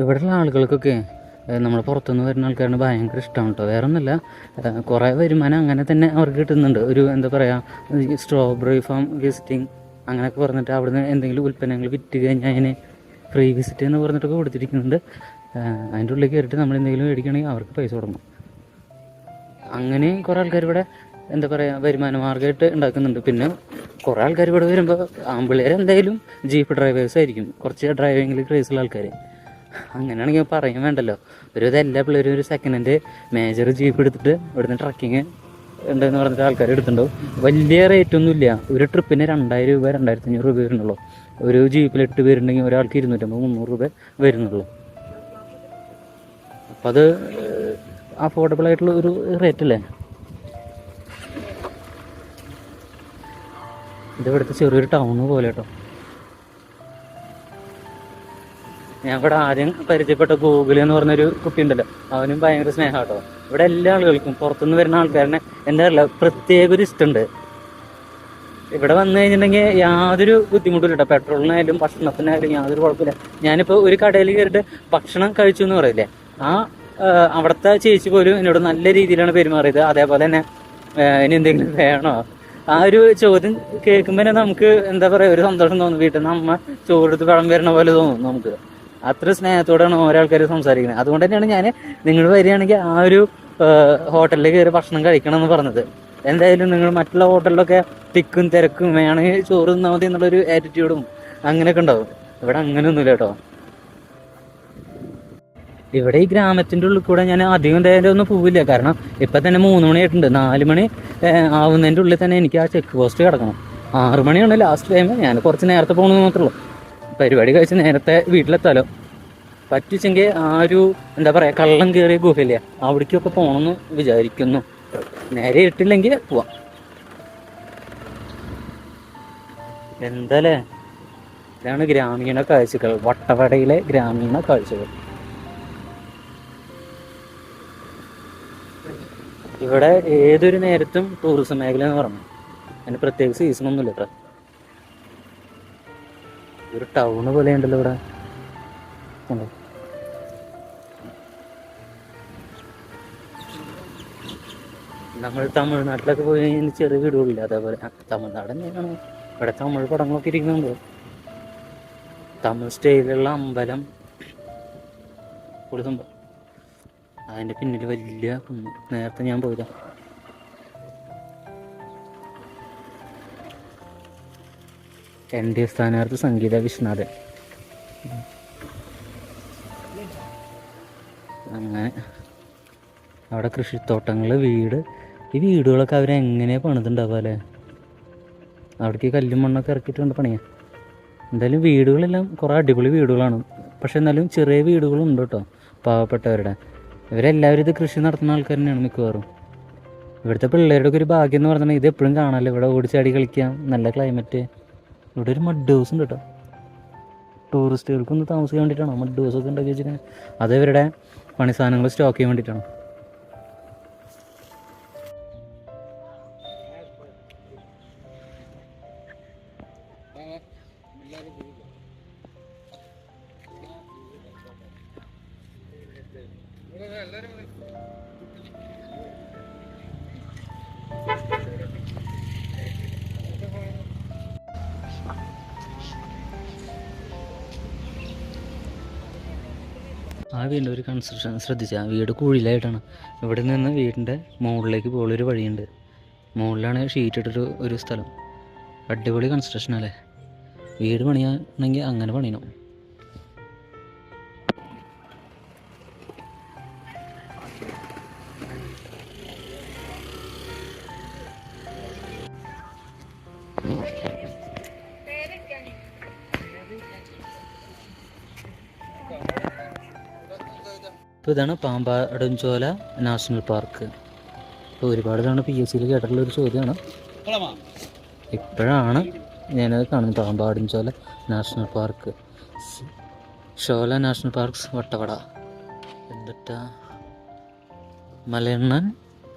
ഇവിടെയുള്ള ആളുകൾക്കൊക്കെ നമ്മൾ പുറത്തുനിന്ന് വരുന്ന ആൾക്കാരുടെ ഭയങ്കര ഇഷ്ടമാണ് കേട്ടോ വേറെ ഒന്നുമില്ല കുറേ വരുമാനം അങ്ങനെ തന്നെ അവർക്ക് കിട്ടുന്നുണ്ട്. ഒരു എന്താ പറയുക സ്ട്രോബെറി ഫാം വിസിറ്റിംഗ് അങ്ങനെയൊക്കെ പറഞ്ഞിട്ട് അവിടുന്ന് എന്തെങ്കിലും ഉൽപ്പന്നങ്ങൾ വിറ്റ് കഴിഞ്ഞാൽ അതിന് ഫ്രീ വിസിറ്റ് എന്ന് പറഞ്ഞിട്ടൊക്കെ കൊടുത്തിരിക്കുന്നുണ്ട്. അതിന്റെ ഉള്ളിൽ കയറിയിട്ട് നമ്മൾ എന്തെങ്കിലും മേടിക്കണമെങ്കിൽ അവർക്ക് പൈസ കൊടുക്കണം. അങ്ങനെ കുറേ ആൾക്കാർ ഇവിടെ എന്താ പറയുക വരുമാന മാർഗമായിട്ട് ഉണ്ടാക്കുന്നുണ്ട്. പിന്നെ കുറേ ആൾക്കാർ ഇവിടെ വരുമ്പോൾ ആമ്പിള്ളേർ എന്തായാലും ജീപ്പ് ഡ്രൈവേഴ്സ് ആയിരിക്കും. കുറച്ച് ഡ്രൈവിങ്ങിൽ ക്രേസുള്ള ആൾക്കാർ അങ്ങനെയാണെങ്കിൽ പറയാൻ വേണ്ടല്ലോ. ഒരു ഇതെല്ലാ പിള്ളേരും ഒരു സെക്കൻഡ് ഹാൻഡ് മേജർ ജീപ്പ് എടുത്തിട്ട് ഇവിടുന്ന് ട്രക്കിങ് ഉണ്ടെന്ന് പറഞ്ഞിട്ട് ആൾക്കാർ എടുത്തിട്ടുണ്ടാവും. വലിയ റേറ്റ് ഒന്നും ഇല്ല. ഒരു ട്രിപ്പിന് രണ്ടായിരം രൂപ രണ്ടായിരത്തി അഞ്ഞൂറ് രൂപ വരുന്നുള്ളൂ. ഒരു ജീപ്പിൽ എട്ട് പേരുണ്ടെങ്കിൽ ഒരാൾക്ക് ഇരുന്നൂറ്റമ്പത് മുന്നൂറ് രൂപ വരുന്നുള്ളൂ. അപ്പം അത് അഫോർഡബിൾ ആയിട്ടുള്ള ഒരു റേറ്റ് അല്ലേ? ഇത് ഇവിടുത്തെ ചെറിയൊരു ടൗണ് പോലെ കേട്ടോ. ഞാൻ ഇവിടെ ആദ്യം പരിചയപ്പെട്ട ഗൂഗിൾ എന്ന് പറഞ്ഞൊരു കുട്ടി ഉണ്ടല്ലോ അവനും ഭയങ്കര സ്നേഹം കേട്ടോ. ഇവിടെ എല്ലാ ആളുകൾക്കും പുറത്തുനിന്ന് വരുന്ന ആൾക്കാരനെ എന്താ പറയുക പ്രത്യേക ഒരു ഇഷ്ടമുണ്ട്. ഇവിടെ വന്നു കഴിഞ്ഞിട്ടുണ്ടെങ്കിൽ യാതൊരു ബുദ്ധിമുട്ടില്ല കേട്ടോ. പെട്രോളിനായാലും ഭക്ഷണത്തിനായാലും യാതൊരു കുഴപ്പമില്ല. ഞാനിപ്പോൾ ഒരു കടയിൽ കയറിയിട്ട് ഭക്ഷണം കഴിച്ചു എന്ന് പറയില്ലേ ആ അവിടുത്തെ ചേച്ചി പോലും എന്നോട് നല്ല രീതിയിലാണ് പെരുമാറിയത്. അതേപോലെ തന്നെ ഇനി എന്തെങ്കിലും വേണോ? ആ ഒരു ചോദ്യം കേൾക്കുമ്പോൾ തന്നെ നമുക്ക് എന്താ പറയുക ഒരു സന്തോഷം തോന്നും. വീട്ടിൽ നിന്ന് അമ്മ ചോറെടുത്ത് പഴം വരണ പോലെ തോന്നും നമുക്ക്. അത്ര സ്നേഹത്തോടെയാണ് ഓരോ ആൾക്കാർ സംസാരിക്കുന്നത്. അതുകൊണ്ട് തന്നെയാണ് ഞാൻ നിങ്ങൾ വരികയാണെങ്കിൽ ആ ഒരു ഹോട്ടലിൽ കയറി ഭക്ഷണം കഴിക്കണം എന്ന് പറഞ്ഞത്. എന്തായാലും നിങ്ങൾ മറ്റുള്ള ഹോട്ടലിലൊക്കെ തിക്കും തിരക്കും വേണമെങ്കിൽ ചോറ് തിന്നാൽ മതി എന്നുള്ളൊരു ആറ്റിറ്റ്യൂഡും അങ്ങനെയൊക്കെ ഉണ്ടാവും. ഇവിടെ അങ്ങനെയൊന്നുമില്ല കേട്ടോ. ഇവിടെ ഈ ഗ്രാമത്തിന്റെ ഉള്ളിൽ കൂടെ ഞാൻ അധികം നേരം ഒന്നും പോവില്ല. കാരണം ഇപ്പം തന്നെ മൂന്ന് മണിയായിട്ടുണ്ട് നാല് മണി ആവുന്നതിന്റെ ഉള്ളിൽ തന്നെ എനിക്ക് ആ ചെക്ക് പോസ്റ്റ് കിടക്കണം. ആറ് മണിയാണ് ലാസ്റ്റ് ടൈം ഞാൻ കുറച്ച് നേരത്തെ പോകണമെന്ന് മാത്രമേ ഉള്ളൂ. പരിപാടി കഴിച്ച് നേരത്തെ വീട്ടിലെത്താലോ. പറ്റിച്ചെങ്കിൽ ആ ഒരു എന്താ പറയുക കള്ളം കയറിയ ഗുഹയില്ലേ അവിടേക്കൊക്കെ പോകണമെന്ന് വിചാരിക്കുന്നു. നേരെ ഇട്ടില്ലെങ്കിൽ പോവാം. എന്തല്ലേ? ഇതാണ് ഗ്രാമീണ കാഴ്ചകൾ വട്ടവടയിലെ ഗ്രാമീണ കാഴ്ചകൾ. ഇവിടെ ഏതൊരു നേരത്തും ടൂറിസം മേഖല എന്ന് പറഞ്ഞു. അതിന് പ്രത്യേക സീസൺ ഒന്നുമില്ല ഇവിടെ ഒരു ടൗണ് പോലെ ഉണ്ടല്ലോ ഇവിടെ? നമ്മൾ തമിഴ്നാട്ടിലൊക്കെ പോയി കഴിഞ്ഞാൽ ചെറിയ വീടുകളില്ല. അതേപോലെ തമിഴ്നാട് തന്നെയാണ്. ഇവിടെ തമിഴ് പടങ്ങളൊക്കെ ഇരിക്കുന്നുണ്ട്. തമിഴ് സ്റ്റൈലുള്ള അമ്പലം. പൊളി അതിന്റെ പിന്നിൽ വലിയ കുന്ന്. നേരത്തെ ഞാൻ പോയില്ല എൻ ഡി എ സ്ഥാനാർത്ഥി സംഗീത വിശ്വനാഥൻ. അങ്ങനെ അവിടെ കൃഷിത്തോട്ടങ്ങൾ വീട്. ഈ വീടുകളൊക്കെ അവരെങ്ങനെ പണിതുണ്ടാവുക അല്ലേ? അവിടേക്ക് കല്ലും മണ്ണൊക്കെ ഇറക്കിയിട്ടുണ്ട് പണിയാ. എന്തായാലും വീടുകളെല്ലാം കുറേ അടിപൊളി വീടുകളാണ്. പക്ഷെ എന്നാലും ചെറിയ വീടുകളും ഉണ്ട് കേട്ടോ പാവപ്പെട്ടവരുടെ. ഇവരെല്ലാവരും ഇത് കൃഷി നടത്തുന്ന ആൾക്കാർ തന്നെയാണ് മിക്കവാറും. ഇവിടുത്തെ പിള്ളേരുടെ ഒക്കെ ഒരു ഭാഗ്യം എന്ന് പറഞ്ഞാൽ ഇത് എപ്പോഴും കാണാമല്ലോ. ഇവിടെ ഓടിച്ചാടി കളിക്കാം നല്ല ക്ലൈമറ്റ് ഇവിടെ ഒരു മഡ് ഹൗസ് ഉണ്ട് കേട്ടോ ടൂറിസ്റ്റുകൾക്ക് ഒന്ന് താമസിക്കാൻ വേണ്ടിയിട്ടാണോ മഡ് ഹൗസ് ഒക്കെ ഉണ്ടാക്കി വെച്ചിട്ടുണ്ടെങ്കിൽ അത് ഇവരുടെ പണി സാധനങ്ങൾ സ്റ്റോക്ക് ചെയ്യാൻ വേണ്ടിയിട്ടാണ് ആ വീടിന്റെ ഒരു കൺസ്ട്രക്ഷൻ ശ്രദ്ധിച്ച. ആ വീട് കുഴിയിലായിട്ടാണ്. ഇവിടെ നിന്ന് വീടിന്റെ മുകളിലേക്ക് പോകുള്ളൊരു വഴിയുണ്ട്. മുകളിലാണ് ഷീറ്റ് ഇട്ടൊരു ഒരു സ്ഥലം. അടിപൊളി കൺസ്ട്രക്ഷൻ അല്ലേ? വീട് പണിയാണെങ്കിൽ അങ്ങനെ പണിയണം. ഇപ്പോൾ ഇതാണ് പാമ്പാടൻചോല നാഷണൽ പാർക്ക്. ഇപ്പോൾ ഒരുപാട് തവണ പി എസ് സിയിൽ കേട്ടിട്ടുള്ള ഒരു ചോദ്യമാണ്. ഇപ്പോഴാണ് ഞാനത് കാണുന്നത് Pambadumshola national park. Shola national parks Vattavada. എന്നിട്ടാ മലയണ്ണൻ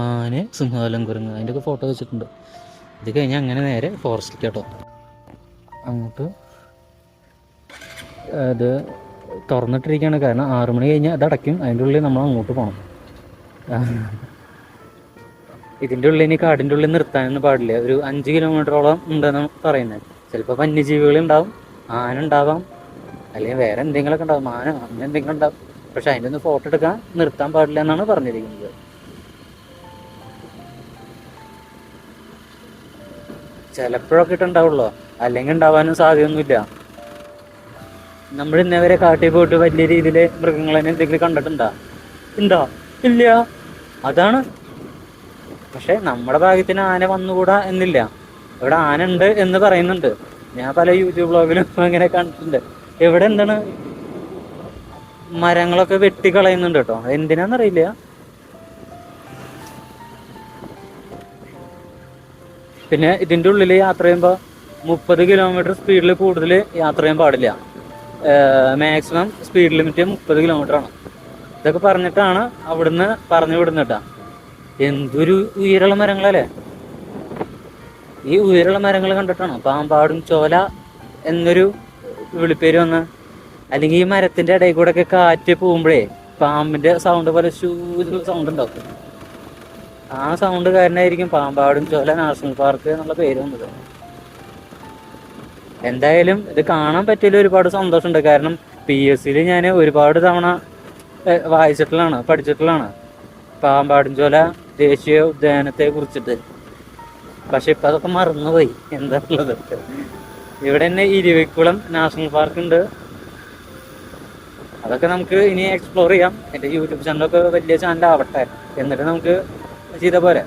മാന് സിംഹാലം കുരങ്ങ് അതിന്റെയൊക്കെ ഫോട്ടോ വെച്ചിട്ടുണ്ട്. ഇത് കഴിഞ്ഞാൽ അങ്ങനെ നേരെ ഫോറസ്റ്റിലേക്ക് കേട്ടോ അങ്ങോട്ട് അത് തുറന്നിട്ടിരിക്കുകയാണ്. കാരണം ആറു മണി കഴിഞ്ഞാൽ അത് അടയ്ക്കും. അതിന്റെ ഉള്ളിൽ നമ്മൾ അങ്ങോട്ട് പോകണം ഇതിന്റെ ഉള്ളിൽ ഇനി കാടിന്റെ ഉള്ളിൽ നിർത്താനൊന്നും പാടില്ല. ഒരു അഞ്ച് കിലോമീറ്ററോളം ഉണ്ടെന്ന് പറയുന്നത്. ചിലപ്പോൾ വന്യജീവികൾ ഉണ്ടാവും ആന ഉണ്ടാവാം അല്ലെങ്കിൽ വേറെ എന്തെങ്കിലുമൊക്കെ ഉണ്ടാവും. ആന അങ്ങനെ എന്തെങ്കിലും ഉണ്ടാവും. പക്ഷെ അതിന്റെ ഒന്ന് ഫോട്ടോ എടുക്കാൻ നിർത്താൻ പാടില്ല എന്നാണ് പറഞ്ഞിരിക്കുന്നത്. ചിലപ്പോഴൊക്കെ ഇട്ടുണ്ടാവുള്ളൂ. അല്ലെങ്കിൽ ഉണ്ടാവാനും സാധ്യതയൊന്നുമില്ല. നമ്മൾ ഇന്നേവരെ കാട്ടിൽ പോയിട്ട് വലിയ രീതിയിൽ മൃഗങ്ങളെ എന്തെങ്കിലും കണ്ടിട്ടുണ്ടോ? ഉണ്ടോ? ഇല്ല. അതാണ്. പക്ഷെ നമ്മുടെ ഭാഗ്യത്തിന് ആന വന്നുകൂടാ എന്നില്ല. ഇവിടെ ആന ഉണ്ട് എന്ന് പറയുന്നുണ്ട്. ഞാൻ പല യൂട്യൂബ് ബ്ലോഗിലും അങ്ങനെ കണ്ടിട്ടുണ്ട്. ഇവിടെ എന്താണ്? മരങ്ങളൊക്കെ വെട്ടിക്കളയുന്നുണ്ട് കേട്ടോ. എന്തിനാന്നറിയില്ല പിന്നെ ഇതിന്റെ ഉള്ളിൽ യാത്ര ചെയ്യുമ്പോൾ മുപ്പത് കിലോമീറ്റർ സ്പീഡിൽ കൂടുതൽ യാത്ര ചെയ്യാൻ പാടില്ല. മാക്സിമം സ്പീഡ് ലിമിറ്റ് മുപ്പത് ആണ്. ഇതൊക്കെ പറഞ്ഞിട്ടാണ് അവിടുന്ന് പറഞ്ഞു വിടുന്നിട്ടാ എന്തൊരു ഉയരമുള്ള മരങ്ങളല്ലേ? ഈ ഉയരമുള്ള മരങ്ങൾ കണ്ടിട്ടാണോ? പാമ്പാടും ചോല എന്നൊരു വിളിപ്പേര് വന്ന്. അല്ലെങ്കിൽ ഈ മരത്തിന്റെ ഇടയിൽ കൂടെ ഒക്കെ കാറ്റ് പോകുമ്പോഴേ പാമ്പിന്റെ സൗണ്ട് പോലെ ശൂദ്ര സൗണ്ട് ഉണ്ടാവും. ആ സൗണ്ട് കാരണമായിരിക്കും പാമ്പാടും ചോല നാഷണൽ പാർക്ക് എന്നുള്ള പേര് വന്നത്. എന്തായാലും ഇത് കാണാൻ പറ്റിയ ഒരുപാട് സന്തോഷമുണ്ട്. കാരണം പി എസ് സിയിൽ ഞാൻ ഒരുപാട് തവണ വായിച്ചിട്ടുള്ളതാണ് പഠിച്ചിട്ടുള്ളതാണ്. പാമ്പാടുംചോല ദേശീയ ഉദ്യാനത്തെ കുറിച്ചിട്ട്. പക്ഷെ ഇപ്പൊ അതൊക്കെ മറന്നുപോയി. എന്താണുള്ളത് ഇവിടെ തന്നെ ഇരുവിക്കുളം നാഷണൽ പാർക്ക് ഉണ്ട്. അതൊക്കെ നമുക്ക് ഇനി എക്സ്പ്ലോർ ചെയ്യാം. എന്റെ യൂട്യൂബ് ചാനലൊക്കെ വലിയ ചാനലാവട്ടെ എന്നിട്ട് നമുക്ക് ചെയ്ത പോരെ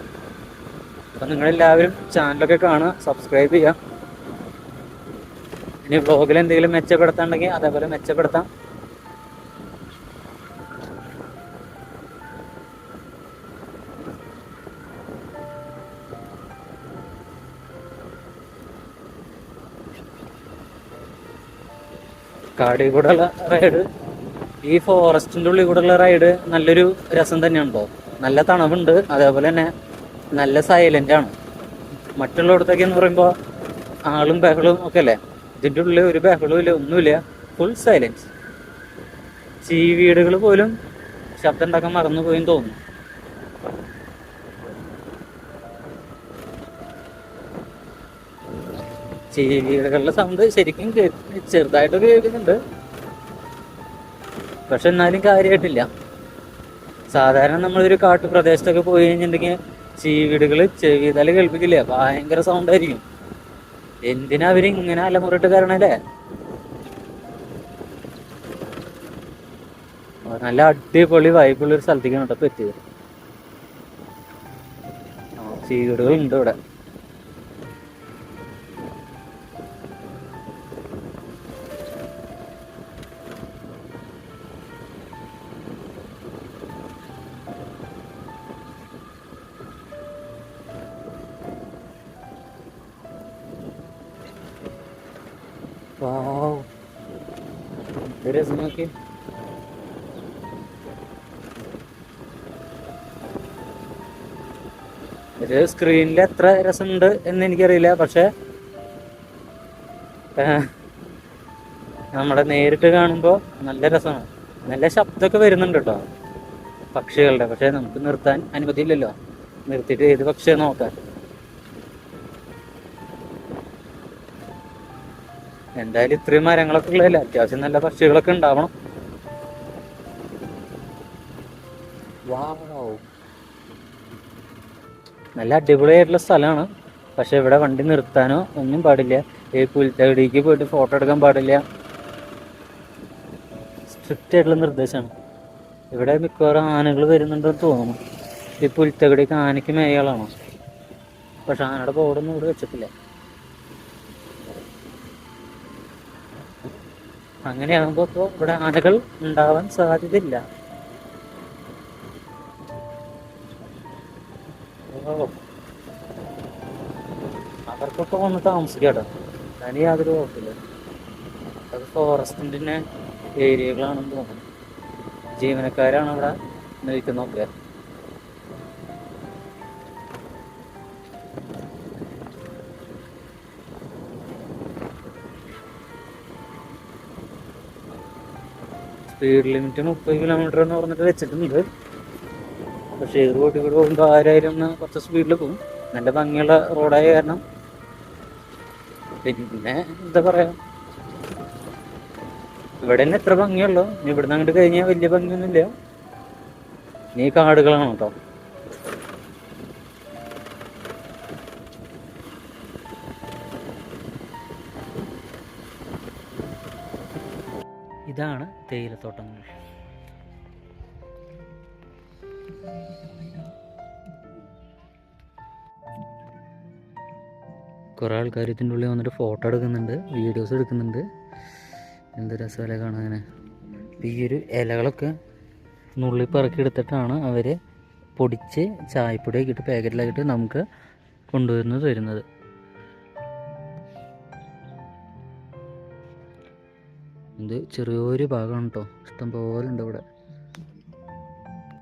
അപ്പം നിങ്ങളെല്ലാവരും ചാനലൊക്കെ കാണുക സബ്സ്ക്രൈബ് ചെയ്യുക. ഇനി വ്ളോഗിൽ എന്തെങ്കിലും മെച്ചപ്പെടുത്താണ്ടെങ്കിൽ അതേപോലെ മെച്ചപ്പെടുത്താം. കാടി കൂടെയുള്ള റൈഡ് ഈ ഫോറസ്റ്റിന്റെ ഉള്ളിൽ കൂടെയുള്ള റൈഡ് നല്ലൊരു രസം തന്നെയാണ് കേട്ടോ നല്ല തണവുണ്ട് അതേപോലെ തന്നെ നല്ല സൈലന്റ് ആണ്. മറ്റുള്ളിടത്തൊക്കെ എന്ന് പറയുമ്പോൾ ആളും ബഹളും ഒക്കെ അല്ലേ ഇതിന്റെ ഉള്ളിൽ ഒരു ബഹളവും ഇല്ല ഒന്നുമില്ല. ഫുൾ സൈലൻസ് ചീവീടുകൾ പോലും ശബ്ദം ഉണ്ടാക്കാൻ മറന്നുപോയെന്ന് തോന്നുന്നു. ചീവീടുകളുടെ സൗണ്ട് ശരിക്കും ചെറുതായിട്ട് ചെറുതായിട്ടൊക്കെ കേൾക്കുന്നുണ്ട്. പക്ഷെ എന്നാലും കാര്യമായിട്ടില്ല സാധാരണ നമ്മളൊരു കാട്ടുപ്രദേശത്തൊക്കെ പോയി കഴിഞ്ഞിട്ടുണ്ടെങ്കിൽ ചീവീടുകൾ ചെവിതല കേൾപ്പിക്കില്ല. ഭയങ്കര സൗണ്ട് ആയിരിക്കും. എന്തിനാ അവർ ഇങ്ങനെ അലമുറയിട്ട് കയറണല്ലേ നല്ല അടിപൊളി വൈബുള്ള ഒരു സ്ഥലത്തേക്കാണ് കേട്ടോ എത്തിയത്. ഉണ്ട് ഇവിടെ. വാവ്. എന്ത് രസം monkey. ഇത് സ്ക്രീനിൽ എത്ര രസമുണ്ട് എന്ന് എനിക്കറിയില്ല പക്ഷെ നമ്മളെ നേരിട്ട് കാണുമ്പോൾ നല്ല രസമാണ് നല്ല ശബ്ദമൊക്കെ വരുന്നുണ്ട് കേട്ടോ പക്ഷികളുടെ പക്ഷെ നമുക്ക് നിർത്താൻ അനുമതിയില്ലല്ലോ നിർത്തിയിട്ട് ഏത് പക്ഷിയെ നോക്കാൻ എന്തായാലും ഇത്രയും മരങ്ങളൊക്കെ ഉള്ളതല്ലേ? അത്യാവശ്യം നല്ല പക്ഷികളൊക്കെ ഉണ്ടാവണം. നല്ല അടിപൊളിയായിട്ടുള്ള സ്ഥലമാണ്. പക്ഷെ ഇവിടെ വണ്ടി നിർത്താനോ ഒന്നും പാടില്ല. ഈ പുൽത്തകടിക്ക് പോയിട്ട് ഫോട്ടോ എടുക്കാൻ പാടില്ല. സ്ട്രിക്റ്റ് ആയിട്ടുള്ള നിർദ്ദേശമാണ്. ഇവിടെ മിക്കവാറും ആനകൾ വരുന്നുണ്ടെന്ന് തോന്നുന്നു. ഈ പുൽത്തകടിക്ക് ആനയ്ക്ക് മേയാളാണോ? പക്ഷെ ആനയുടെ ബോർഡൊന്നും ഇവിടെ വെച്ചിട്ടില്ല. അങ്ങനെയാകുമ്പോൾ ഇപ്പോൾ ഇവിടെ ആനകൾ ഉണ്ടാവാൻ സാധ്യതയില്ല. അവർക്കൊക്കെ വന്ന് താമസിക്കാട്ടോ. അതിന് യാതൊരു കുഴപ്പമില്ല. അത് ഫോറസ്റ്റിന്റെ തന്നെ ഏരിയകളാണെന്ന് തോന്നുന്നു. ജീവനക്കാരാണ് അവിടെ നിൽക്കുന്നൊക്കെ. സ്പീഡ് ലിമിറ്റ് മുപ്പത് കിലോമീറ്റർ എന്ന് പറഞ്ഞിട്ട് വെച്ചിട്ടുണ്ട്. പക്ഷേ ഏത് റോഡിൽ കൂടെ പോകുമ്പോൾ ആരായാലും കുറച്ച് സ്പീഡിൽ പോകും നല്ല ഭംഗിയുള്ള റോഡായ കാരണം. പിന്നെ എന്താ പറയാ? ഇവിടെ തന്നെ എത്ര ഭംഗിയുള്ളൂ. ഇവിടുന്ന് അങ്ങോട്ട് കഴിഞ്ഞാൽ വലിയ ഭംഗിയൊന്നുമില്ല. നീ കാടുകളാണ് കേട്ടോ. ഇതാണ് തേയിലത്തോട്ടങ്ങൾ കുറേ ആൾക്കാർ ഇതിന്റെ ഉള്ളിൽ വന്നിട്ട് ഫോട്ടോ എടുക്കുന്നുണ്ട് വീഡിയോസ് എടുക്കുന്നുണ്ട്. എന്ത് രസമല്ലേ കാണാൻ ഈ ഒരു ഇലകളൊക്കെ നുള്ളി പറക്കി എടുത്തിട്ടാണ് അവർ പൊടിച്ച് ചായപ്പൊടിയാക്കിയിട്ട് പാക്കറ്റിലാക്കിയിട്ട് നമുക്ക് കൊണ്ടുവരുന്നത് തരുന്നത്. ഇത് ചെറിയൊരു ഭാഗമാണ് കേട്ടോ ഇഷ്ടംപോലെ ഉണ്ട് ഇവിടെ